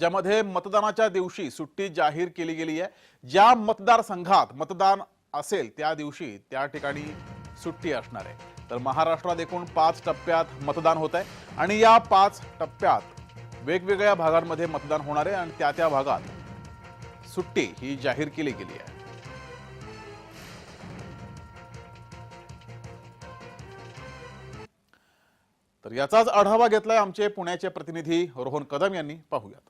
ज्यामध्ये मतदानाच्या दिवशी सुट्टी जाहीर केली गेली आहे. ज्या मतदारसंघात मतदान असेल त्या दिवशी त्या ठिकाणी सुट्टी असणार आहे. तर महाराष्ट्रात एकूण पाच टप्प्यात मतदान होत आहे आणि या पाच टप्प्यात वेगवेगळ्या भागांमध्ये मतदान होणार आहे आणि त्या त्या भागात सुट्टी ही जाहीर केली गेली आहे. तर याचाच आढावा घेतलाय आमचे पुण्याचे प्रतिनिधी रोहन कदम यांनी. पाहूयात.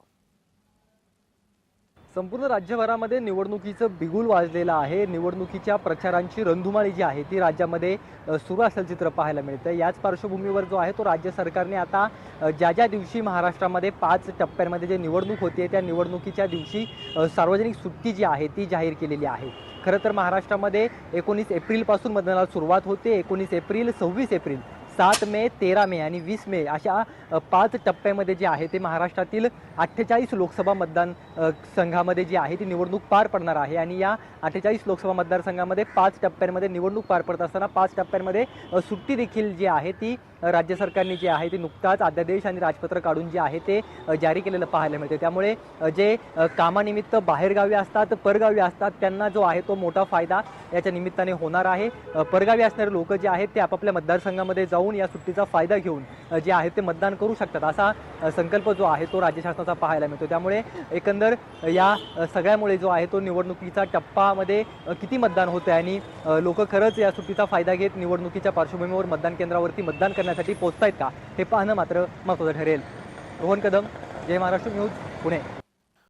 संपूर्ण राज्यभरामध्ये निवडणुकीचं बिगुल वाजलेलं आहे. निवडणुकीच्या प्रचारांची रणधुमाळी जी आहे ती राज्यामध्ये सुरू असेल चित्र पाहायला मिळतं याच पार्श्वभूमीवर जो आहे तो राज्य सरकारने आता ज्या ज्या दिवशी महाराष्ट्रामध्ये पाच टप्प्यांमध्ये जे निवडणूक होते त्या निवडणुकीच्या दिवशी सार्वजनिक सुट्टी जी आहे ती जाहीर केलेली आहे. खरं तर महाराष्ट्रामध्ये एकोणीस एप्रिलपासून मतदानाला सुरुवात होते. एकोणीस एप्रिल सव्वीस एप्रिल सात मे तेरा मे आणि वीस मे अशा पाच टप्प्यामध्ये जे आहे ते महाराष्ट्रातील अठ्ठेचाळीस लोकसभा मतदान संघामध्ये जी आहे ती निवडणूक पार पडणार आहे. आणि या अठ्ठेचाळीस लोकसभा मतदारसंघामध्ये पाच टप्प्यांमध्ये निवडणूक पार पडत असताना पाच टप्प्यांमध्ये सुट्टी देखील जी आहे ती राज्य सरकारने जे आहे ते नुकताच अध्यादेश आणि राजपत्र काढून जे आहे ते जारी केलेलं पाहायला मिळते त्यामुळे जे कामानिमित्त बाहेरगावी असतात परगावी असतात त्यांना जो आहे तो मोठा फायदा याच्या निमित्ताने होणार आहे. परगावी असणारे लोक जे आहेत ते आपापल्या मतदारसंघामध्ये जाऊन या सुट्टीचा फायदा घेऊन जे आहे ते मतदान करू शकतात. असा संकल्प जो आहे तो राज्य शासनाचा पाहायला मिळतो त्यामुळे एकंदर या सगळ्यामुळे जो आहे तो निवडणुकीचा टप्पामध्ये किती मतदान होतं आणि लोक खरंच या सुट्टीचा फायदा घेत निवडणुकीच्या पार्श्वभूमीवर मतदान केंद्रावरती मतदान करण्यासाठी पोहोचतायत का? हे पाहणं मात्र महत्त्वाचं ठरेल. रोहन कदम जय महाराष्ट्र न्यूज पुणे.